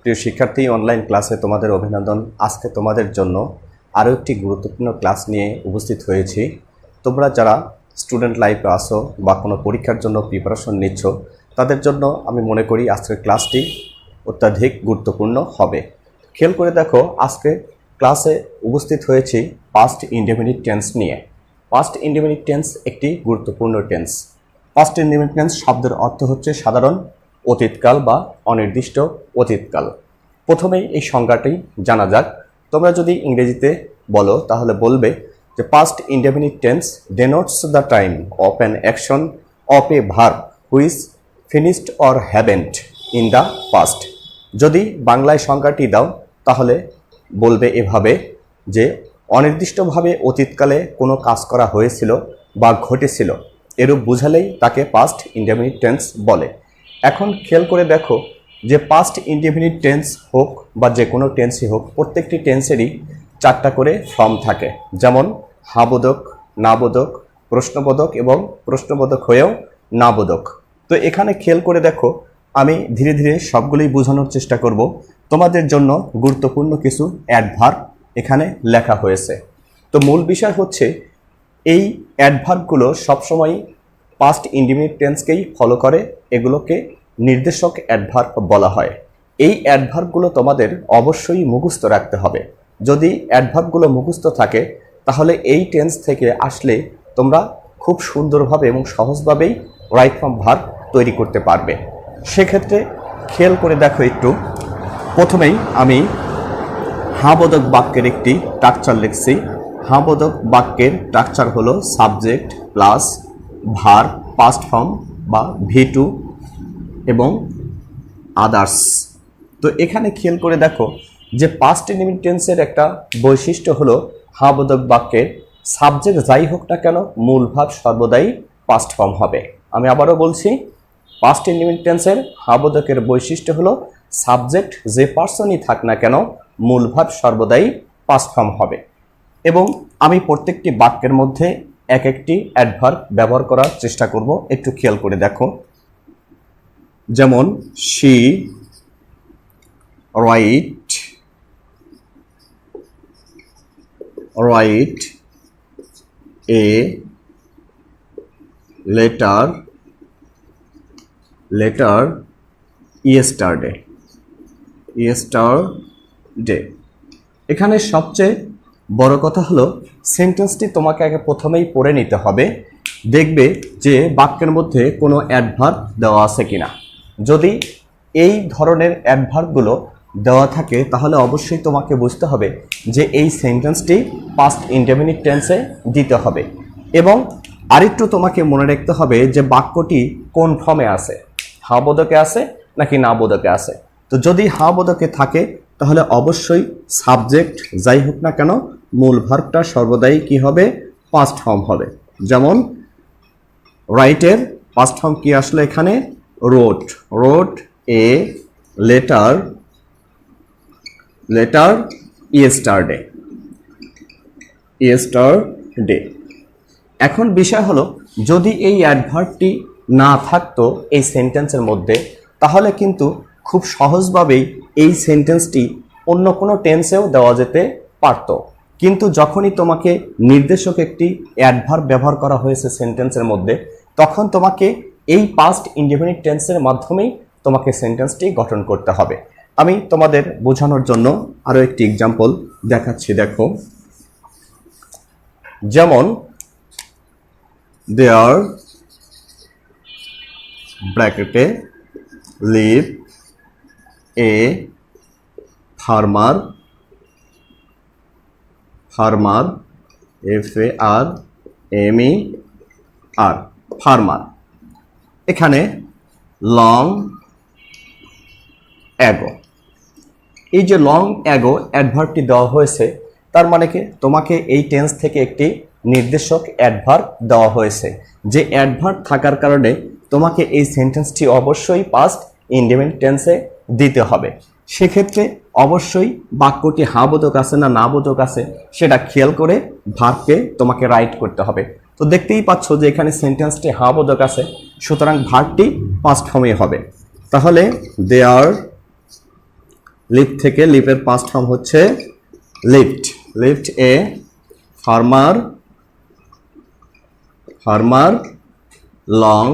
প্রিয় শিক্ষার্থী অনলাইন ক্লাসে তোমাদের অভিনন্দন। আজকে তোমাদের জন্য আরও একটি গুরুত্বপূর্ণ ক্লাস নিয়ে উপস্থিত হয়েছি। তোমরা যারা স্টুডেন্ট লাইফে আসো বা কোনো পরীক্ষার জন্য প্রিপারেশন নিচ্ছ, তাদের জন্য আমি মনে করি আজকের ক্লাসটি অত্যাধিক গুরুত্বপূর্ণ হবে। খেয়াল করে দেখো, আজকে ক্লাসে উপস্থিত হয়েছি পাস্ট ইন্ডিপেন্ডেন্ট টেন্স নিয়ে। পাস্ট ইন্ডিপেন্ডেন্ট টেন্স একটি গুরুত্বপূর্ণ টেন্স পাস্ট ইন্ডিপেন্ডেন্ট টেন্স শব্দের অর্থ হচ্ছে সাধারণ অতীতকাল বা অনির্দিষ্ট অতীতকাল। প্রথমেই এই সংজ্ঞাটি জানা যাক। তোমরা যদি ইংরেজিতে বলো, তাহলে বলবে যে past independent tense denotes the time of an action of a verb which finished or haven't in the past যদি বাংলায় সংজ্ঞাটি দাও, তাহলে বলবে এভাবে যে অনির্দিষ্টভাবে অতীতকালে কোনো কাজ করা হয়েছিল বা ঘটেছিল, এরূপ বুঝালেই তাকে পাস্ট ইন্ডিপেন্ডেন্ট টেন্স বলে। এখন খেয়াল করে দেখো যে পাস্ট ইন্ডিপেন্ডেন্ট টেন্স হোক বা যে কোনো টেন্সই হোক, প্রত্যেকটি টেন্সেরই চারটা করে ফর্ম থাকে। যেমন হাবোধক নাবোধক প্রশ্নবোধক এবং প্রশ্নবোধক হয়েও নাবোধক তো এখানে খেয়াল করে দেখো, আমি ধীরে ধীরে সবগুলোই বোঝানোর চেষ্টা করব। তোমাদের জন্য গুরুত্বপূর্ণ কিছু অ্যাডভার্ব এখানে লেখা হয়েছে। তো মূল বিষয় হচ্ছে, এই অ্যাডভার্বগুলো সবসময় পাস্ট ইন্ডিমিট টেন্সকেই ফলো করে, এগুলোকে নির্দেশক অ্যাডভার্ব বলা হয়। এই অ্যাডভার্বগুলো তোমাদের অবশ্যই মুখস্থ রাখতে হবে। যদি অ্যাডভার্বগুলো মুখস্থ থাকে, তাহলে এই টেন্স থেকে আসলে তোমরা খুব সুন্দরভাবে এবং সহজভাবেই রাইট ফর্ম ভার্ব তৈরি করতে পারবে। সেক্ষেত্রে খেয়াল করে দেখো একটু। প্রথমেই আমি হাবোধক বাক্যের একটি স্ট্রাকচার লিখছি। হাবোধক বাক্যের স্ট্রাকচার হলো subject plus verb past form বা ভি টু এবং আদার্স তো এখানে খেয়াল করে দেখো যে পাস্ট টেন্সের একটা বৈশিষ্ট্য হলো হাবোধক বাক্যের সাবজেক্ট যাই হোক না কেন মূল ভাব সর্বদাই পাস্ট ফর্ম হবে। আমি আবারও বলছি পাস্ট টেন্সের হাবোধকের বৈশিষ্ট্য হলো সাবজেক্ট যে পার্সনই থাক না কেন মূল ভাব সর্বদাই পাস্ট ফর্ম হবে। এবং আমি প্রত্যেকটি বাক্যের মধ্যে এক একটি অ্যাডভার্ব ব্যবহার করার চেষ্টা করব। একটু খেয়াল করে দেখো। যেমন she write write a letter letter yesterday yesterday এখানে সবচেয়ে বড় কথা হলো সেন্টেন্সটি তোমাকে আগে প্রথমেই পড়ে নিতে হবে। দেখবে যে বাক্যের মধ্যে কোনো অ্যাডভার্ব দেওয়া আছে কিনা। যদি এই ধরনের অ্যাডভার্বগুলো দেওয়া থাকে, তাহলে অবশ্যই তোমাকে বুঝতে হবে যে এই সেন্টেন্সটি পাস্ট ইন্ডেমিনিট টেন্সে দিতে হবে। এবং আরেকটু তোমাকে মনে রাখতে হবে যে বাক্যটি কোন ফর্মে আছে। হা বোধকে আছে নাকি না বোধকে আছে। তো যদি হা বোধকে থাকে, তাহলে অবশ্যই সাবজেক্ট যাই হোক না কেন মূল ভার্বটা সর্বদাই কি হবে? পাস্ট ফর্ম হবে। যেমন রাইটের পাস্ট ফর্ম কি আসলে এখানে? Wrote wrote a letter letter yesterday yesterday এখন বিষয় হলো, যদি এই অ্যাডভার্বটি না থাকতো এই সেন্টেন্সের মধ্যে, তাহলে কিন্তু খুব সহজভাবেই এই সেন্টেন্সটি অন্য কোনো টেন্সেও দেওয়া যেতে পারতো। কিন্তু যখনই তোমাকে নির্দেশক একটি অ্যাডভার্ব ব্যবহার করা হয়েছে সেন্টেন্সের মধ্যে, তখন তোমাকে এই পাস্ট ইন্ডিপেন্ডেন্ট টেন্সের মাধ্যমেই তোমাকে সেন্টেন্সটি গঠন করতে হবে। আমি তোমাদের বোঝানোর জন্য আরও একটি এক্সাম্পল দেখাচ্ছি, দেখো। যেমন দেয়ার ব্র্যাকেটে live a farmer farmer F A R M E R farmer. এখানে লং অ্যাগো এই যে লং অ্যাগো অ্যাডভার্বটি দেওয়া হয়েছে, তার মানে কি? তোমাকে এই টেন্স থেকে একটি নির্দেশক অ্যাডভার্ব দেওয়া হয়েছে। যে অ্যাডভার্ব থাকার কারণে তোমাকে এই সেন্টেন্সটি অবশ্যই পাস্ট ইন্ডিপেন্ডেন্ট টেন্সে দিতে হবে। সেক্ষেত্রে অবশ্যই বাক্যটি হা বোধক আছে না না বোধক আছে, সেটা খেয়াল করে ভার্বকে তোমাকে রাইট করতে হবে। তো দেখতেই পাচ্ছ যে এখানে সেন্টেন্সটি হা বোধক আছে, সুতরাং ভার্বটি পাস্ট ফর্মে হবে। তাহলে দে আর থেকে লিফের পাস্ট ফর্ম হচ্ছে lift lift a farmer farmer long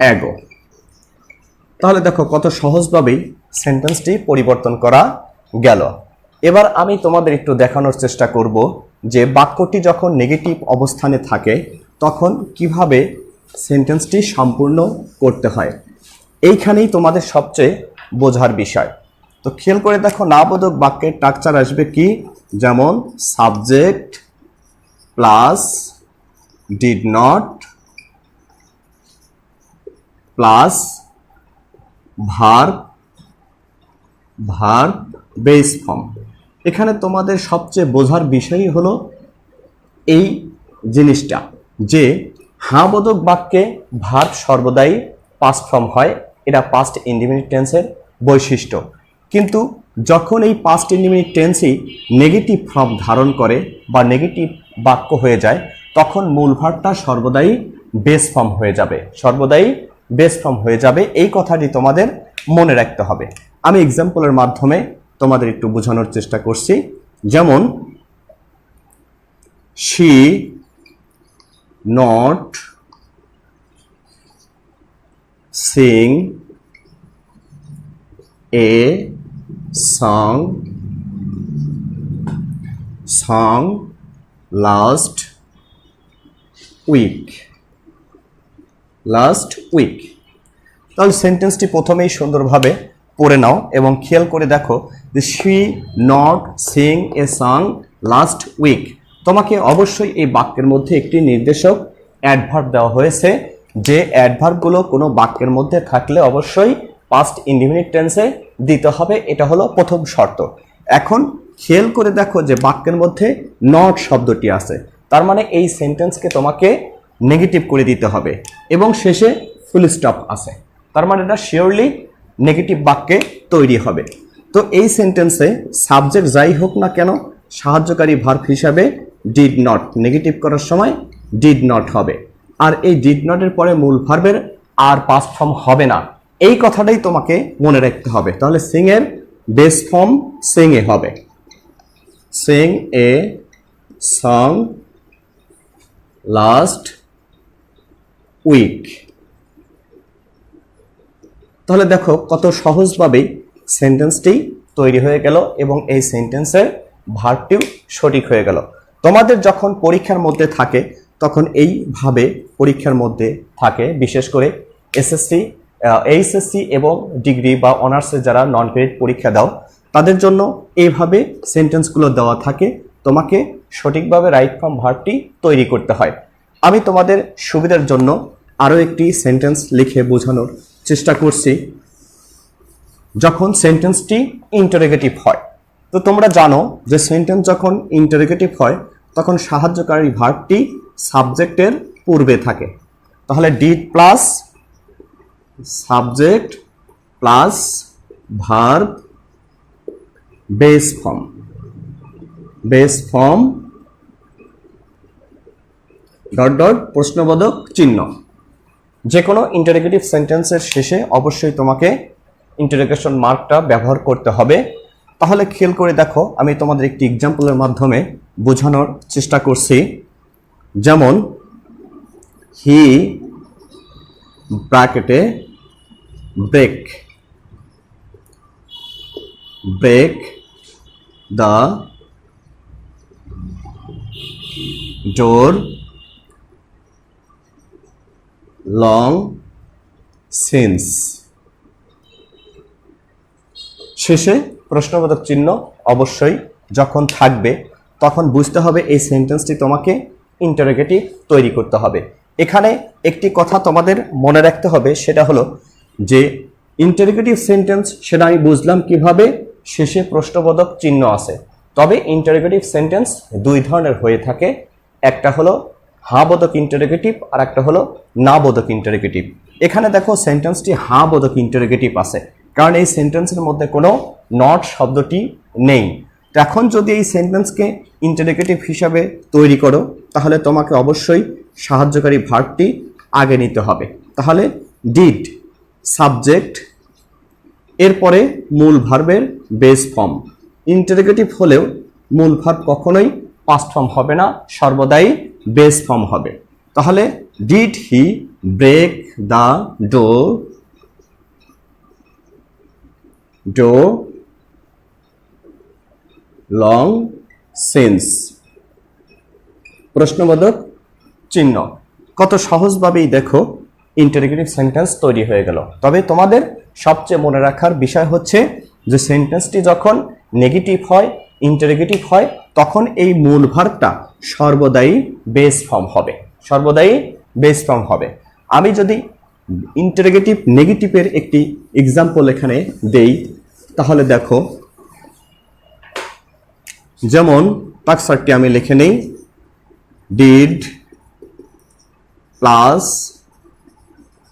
ago তাহলে দেখো কত সহজভাবেই সেন্টেন্সটি পরিবর্তন করা গেল। এবার আমি তোমাদের একটু দেখানোর চেষ্টা করব যে বাক্যটি যখন নেগেটিভ অবস্থানে থাকে, তখন কীভাবে সেন্টেন্সটি সম্পূর্ণ করতে হয়। এইখানেই তোমাদের সবচেয়ে বোঝার বিষয়। তো খেয়াল করে দেখো, নাবোধক বাক্যের টাকচার আসবে কি? যেমন subject plus did not plus verb verb base form. এখানে তোমাদের সবচেয়ে বোঝার বিষয়ই হলো এই জিনিসটা যে হাবোধক বাক্যে ভার্ব সর্বদাই পাস্ট ফর্ম হয়। এটা পাস্ট ইন্ডিমিনিট টেন্সের বৈশিষ্ট্য। কিন্তু যখন এই পাস্ট ইন্ডিমিনিট টেন্সই নেগেটিভ ফর্ম ধারণ করে বা নেগেটিভ বাক্য হয়ে যায়, তখন মূল ভার্বটা সর্বদাই বেস ফর্ম হয়ে যাবে। সর্বদাই বেস ফর্ম হয়ে যাবে। এই কথাটি তোমাদের মনে রাখতে হবে। আমি এক্সাম্পলের মাধ্যমে তোমাদের একটু বোঝানোর চেষ্টা করছি। যেমন she not sing a song song last week last week তাহলে সেন্টেন্সটি প্রথমেই সুন্দরভাবে পড়ে নাও এবং খেয়াল করে দেখো যে she, not, sing, a, song, last, week. তোমাকে অবশ্যই এই বাক্যের মধ্যে একটি নির্দেশক অ্যাডভার্ব দেওয়া হয়েছে, যে অ্যাডভার্বগুলো কোনো বাক্যের মধ্যে থাকলে অবশ্যই পাস্ট ইন্ডিমিনিট টেন্সে দিতে হবে, এটা হলো প্রথম শর্ত। এখন খেয়াল করে দেখো যে বাক্যের মধ্যে নট শব্দটি আছে, তার মানে এই সেন্টেন্সকে তোমাকে নেগেটিভ করে দিতে হবে, এবং শেষে ফুল স্টপ আছে। তার মানে এটা শিওরলি নেগেটিভ বাক্যে তৈরি হবে। তো এই সেন্টেন্সে সাবজেক্ট যাই হোক না কেন, সাহায্যকারী ভার্ভ হিসাবে ডিড নট নেগেটিভ করার সময় ডিড নট হবে। আর এই ডিড নটের পরে মূল ভার্বের আর পাস ফর্ম হবে না। এই কথাটাই তোমাকে মনে রাখতে হবে। তাহলে সিং এর বেস ফর্ম সিং এ হবে। Sing a song last week তাহলে দেখো কত সহজভাবেই সেন্টেন্সটি তৈরি হয়ে গেল এবং এই সেন্টেন্সের ভার্বটিও সঠিক হয়ে গেল। তোমাদের যখন পরীক্ষার মধ্যে থাকে, তখন এইভাবে পরীক্ষার মধ্যে থাকে, বিশেষ করে এসএসসি এইচএসসি এবং ডিগ্রি বা অনার্সে যারা নন ক্রেডিট পরীক্ষা দাও, তাদের জন্য এইভাবে সেন্টেন্সগুলো দেওয়া থাকে। তোমাকে সঠিকভাবে রাইট ফর্ম ভার্বটি তৈরি করতে হয়। আমি তোমাদের সুবিধার জন্য আরও একটি সেন্টেন্স লিখে বোঝানোর চেষ্টা করছি যখন সেন্টেন্সটি ইন্টারোগেটিভ হয়। তো তোমরা জানো যে সেন্টেন্স যখন ইন্টারোগেটিভ হয়, তখন সাহায্যকারী ভার্বটি সাবজেক্টের পূর্বে থাকে। তাহলে did plus subject plus verb base form base form dot dot প্রশ্নবোধক চিহ্ন। যে কোনো ইন্টারোগেটিভ সেন্টেন্সের শেষে অবশ্যই তোমাকে ইন্টারোগেশন মার্কটা ব্যবহার করতে হবে। তাহলে খেয়াল করে দেখো, আমি তোমাদের একটি এক্সাম্পলের মাধ্যমে বোঝানোর চেষ্টা করছি। যেমন হি ব্র্যাকেটে break break the door long since শেষে প্রশ্নবোধক চিহ্ন অবশ্যই যখন থাকবে, তখন বুঝতে হবে এই সেন্টেন্সটি তোমাকে ইন্টারোগেটিভ তৈরি করতে হবে। এখানে একটি কথা তোমাদের মনে রাখতে হবে, সেটা হলো যে ইন্টারোগেটিভ সেন্টেন্স সেটা আমি বুঝলাম কীভাবে, শেষে প্রশ্নবোধক চিহ্ন আছে। তবে ইন্টারোগেটিভ সেন্টেন্স দুই ধরনের হয়ে থাকে। একটা হলো হা বোধক ইন্টারোগেটিভ আর একটা হলো না বোধক ইন্টারোগেটিভ এখানে দেখো সেন্টেন্সটি হা বোধক ইন্টারোগেটিভ আছে। কারণ এই সেন্টেন্সের মধ্যে কোনো নট শব্দটি নেই। এখন যদি এই সেন্টেন্সকে ইন্টারোগেটিভ হিসাবে তৈরি করো, তাহলে তোমাকে অবশ্যই সাহায্যকারী ভার্বটি আগে নিতে হবে। তাহলে ডিড সাবজেক্ট এরপরে মূল ভার্বের বেস ফর্ম ইন্টারোগেটিভ হলেও মূল ভার্ব কখনোই পাস্ট ফর্ম হবে না, সর্বদাই বেস ফর্ম হবে। তাহলে did he break the door do long sense প্রশ্নবোধক চিহ্ন। কত সহজভাবেই দেখো ইন্টারোগেটিভ সেন্টেন্স তৈরি হয়ে গেল। তবে তোমাদের সবচেয়ে মনে রাখার বিষয় হচ্ছে যে সেন্টেন্সটি যখন নেগেটিভ হয় ইন্টারোগেটিভ হয়, তখন এই মূল ভার্বটা সর্বদাই বেস ফর্ম হবে। সর্বদাই বেস ফর্ম হবে। আমি যদি ইন্টারোগেটিভ নেগেটিভের একটি এক্সাম্পল এখানে দেই, তাহলে দেখো, যেমন টাকসারটি আমি লিখে নেই did plus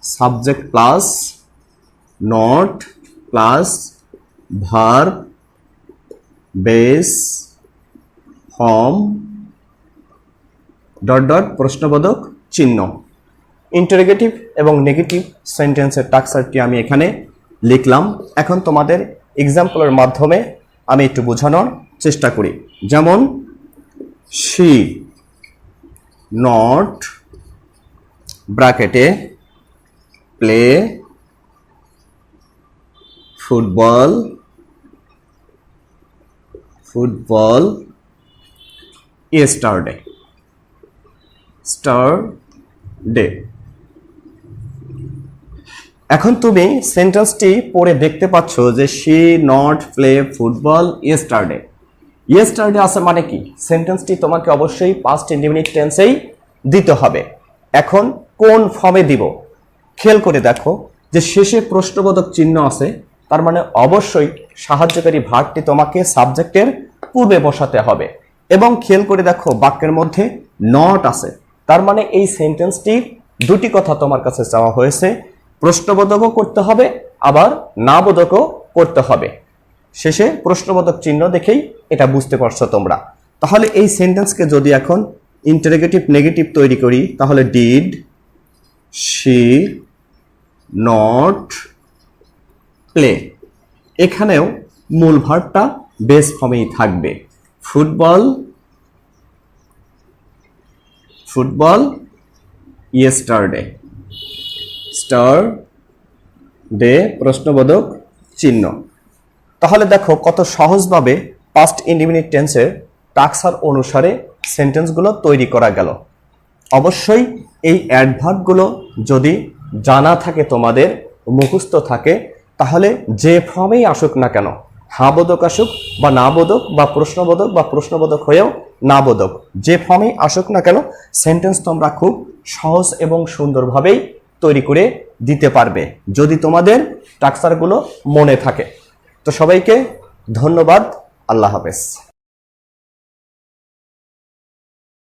subject plus not plus verb base, form, dot dot, প্রশ্নবোধক, চিহ্ন। ইন্টারোগেটিভ এবং নেগেটিভ সেন্টেন্সের টাকসারটি আমি এখানে লিখলাম। এখন তোমাদের এক্সাম্পলের মাধ্যমে আমি একটু বোঝানোর চেষ্টা করি। যেমন শি নট ব্র্যাকেটে play football football yesterday yesterday এখন তুমি সেন্টেন্সটি পড়ে দেখতে পাচ্ছ যে she not play football yesterday yesterday আছে মানে কি? সেন্টেন্সটি তোমাকে অবশ্যই পাস্ট ইন্ডিমিনিট টেন্সেই দিতে হবে। এখন কোন ফর্মে দিব? খেয়াল করে দেখো যে শেষে প্রশ্নবোধক চিহ্ন আছে। তার মানে অবশ্যই সাহায্যকারী ভার্বটি তোমাকে সাবজেক্টের পূর্বে বসাতে হবে। এবং খেয়াল করে দেখো, বাক্যের মধ্যে নট আছে। তার মানে এই সেন্টেন্সটির দুটি কথা তোমার কাছে চাওয়া হয়েছে। প্রশ্নবোধকও করতে হবে, আবার না বোধকও করতে হবে। শেষে প্রশ্নবোধক চিহ্ন দেখেই এটা বুঝতে পারছ তোমরা। তাহলে এই সেন্টেন্সকে যদি এখন ইন্টারেগেটিভ নেগেটিভ তৈরি করি, তাহলে ডিড শি নট প্লে এখানেও মূল ভার্বটা বেস ফর্মেই থাকবে। Football football yesterday yesterday প্রশ্নবোধক চিহ্ন। তাহলে দেখো কত সহজভাবে পাস্ট ইন্ডিমিনিট টেন্সের টাক্সার অনুসারে সেন্টেন্সগুলো তৈরি করা গেল। অবশ্যই এই অ্যাডভার্বগুলো যদি জানা থাকে তোমাদের, মুখস্থ থাকে তাহলে যে ফর্মেই আসুক না কেন, হাবোধক আসুক বা না বোধক বা প্রশ্নবোধক বা প্রশ্নবোধক হয়েও না বোধক যে ফর্মেই আসুক না কেন সেন্টেন্স তোমরা খুব সহজ এবং সুন্দরভাবেই তৈরি করে দিতে পারবে, যদি তোমাদের স্ট্রাকচারগুলো মনে থাকে। তো সবাইকে ধন্যবাদ, আল্লাহ হাফেজ।